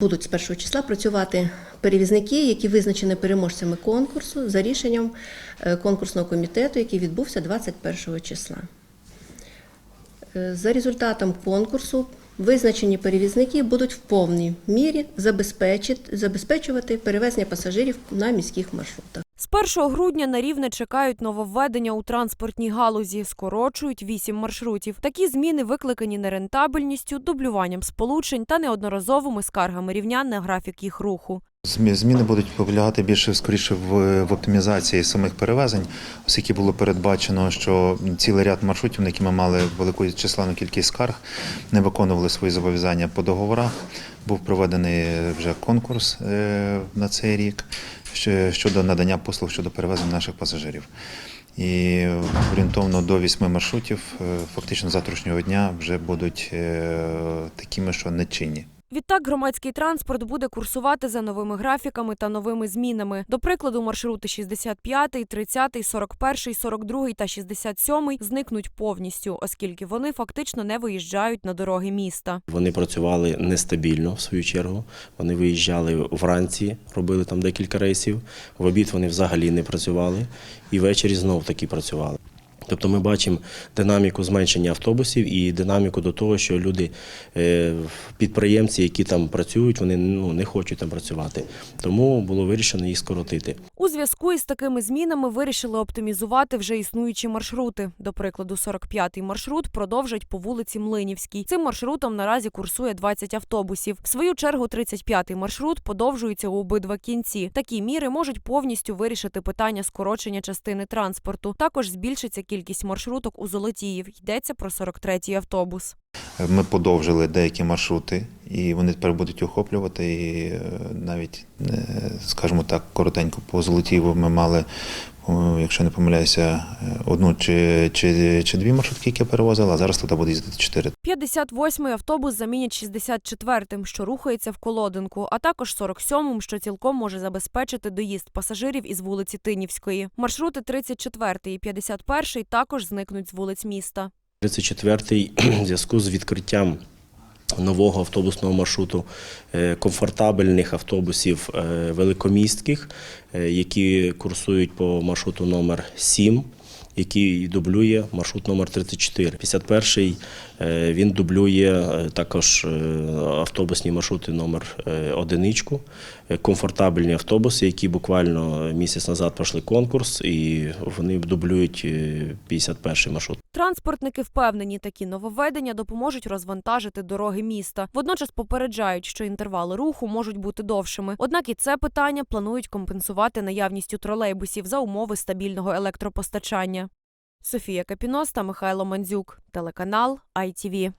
Будуть з першого числа працювати перевізники, які визначені переможцями конкурсу за рішенням е, конкурсного комітету, який відбувся 21 числа. Е, За результатом конкурсу визначені перевізники будуть в повній мірі забезпечувати перевезення пасажирів на міських маршрутах. З 1 грудня на рівне чекають нововведення у транспортній галузі, скорочують вісім маршрутів. Такі зміни викликані нерентабельністю, дублюванням сполучень та неодноразовими скаргами рівнян на графік їх руху. Змі- Зміни будуть полягати більше скоріше в, в оптимізації самих перевезень, оскільки було передбачено, що цілий ряд маршрутів, на які ми мали велику численну кількість скарг, не виконували свої зобов'язання по договорах. Був проведений вже конкурс е, на цей рік щодо надання послуг щодо перевезень наших пасажирів. І орієнтовно до вісьми маршрутів, е, фактично завтрашнього дня, вже будуть е, такими, що не чинні. Відтак громадський транспорт буде курсувати за новими графіками та новими змінами. До прикладу, маршрути 65, 30, 41, 42 та 67 зникнуть повністю, оскільки вони фактично не виїжджають на дороги міста. Вони працювали нестабільно в свою чергу. Вони виїжджали вранці, робили там декілька рейсів. В обід вони взагалі не працювали, і ввечері знов таки працювали. Тобто ми бачимо динаміку зменшення автобусів і динаміку до того, що люди, е, підприємці, які там працюють, вони ну, не хочуть там працювати. Тому було вирішено їх скоротити. У зв'язку із такими змінами вирішили оптимізувати вже існуючі маршрути. До прикладу, 45-й маршрут продовжать по вулиці Млинівській. Цим маршрутом наразі курсує 20 автобусів. В свою чергу, 35-й маршрут подовжується у обидва кінці. Такі міри можуть повністю вирішити питання скорочення частини транспорту. Також збільшиться кількість маршруток у Золотіїв. Йдеться про 43-й автобус. Ми подовжили деякі маршрути, і вони тепер будуть охоплювати. І е, навіть, е, скажімо так, коротенько по Золотієву ми мали, якщо не помиляюся, е, одну чи, чи, чи дві маршрутки, які перевозили, а зараз туди буде їздити чотири. 58-й автобус замінять 64-м, що рухається в Колодинку, а також 47-м, що цілком може забезпечити доїзд пасажирів із вулиці Тинівської. Маршрути 34-й і 51-й також зникнуть з вулиць міста. 34-й в зв'язку з відкриттям нового автобусного маршруту е, комфортабельних автобусів е, великомістких, е, які курсують по маршруту номер 7 який дублює маршрут номер 34. 51-й е, він дублює е, також е, автобусні маршрути номер одиничку, комфортабельні автобуси, які буквально місяць назад пройшли конкурс, і вони дублюють е, 51-й маршрут. Транспортники впевнені, такі нововведення допоможуть розвантажити дороги міста. Водночас попереджають, що інтервали руху можуть бути довшими. Однак і це питання планують компенсувати наявністю тролейбусів за умови стабільного електропостачання. Софія Капіноста, Михайло Мандзюк, телеканал ITV.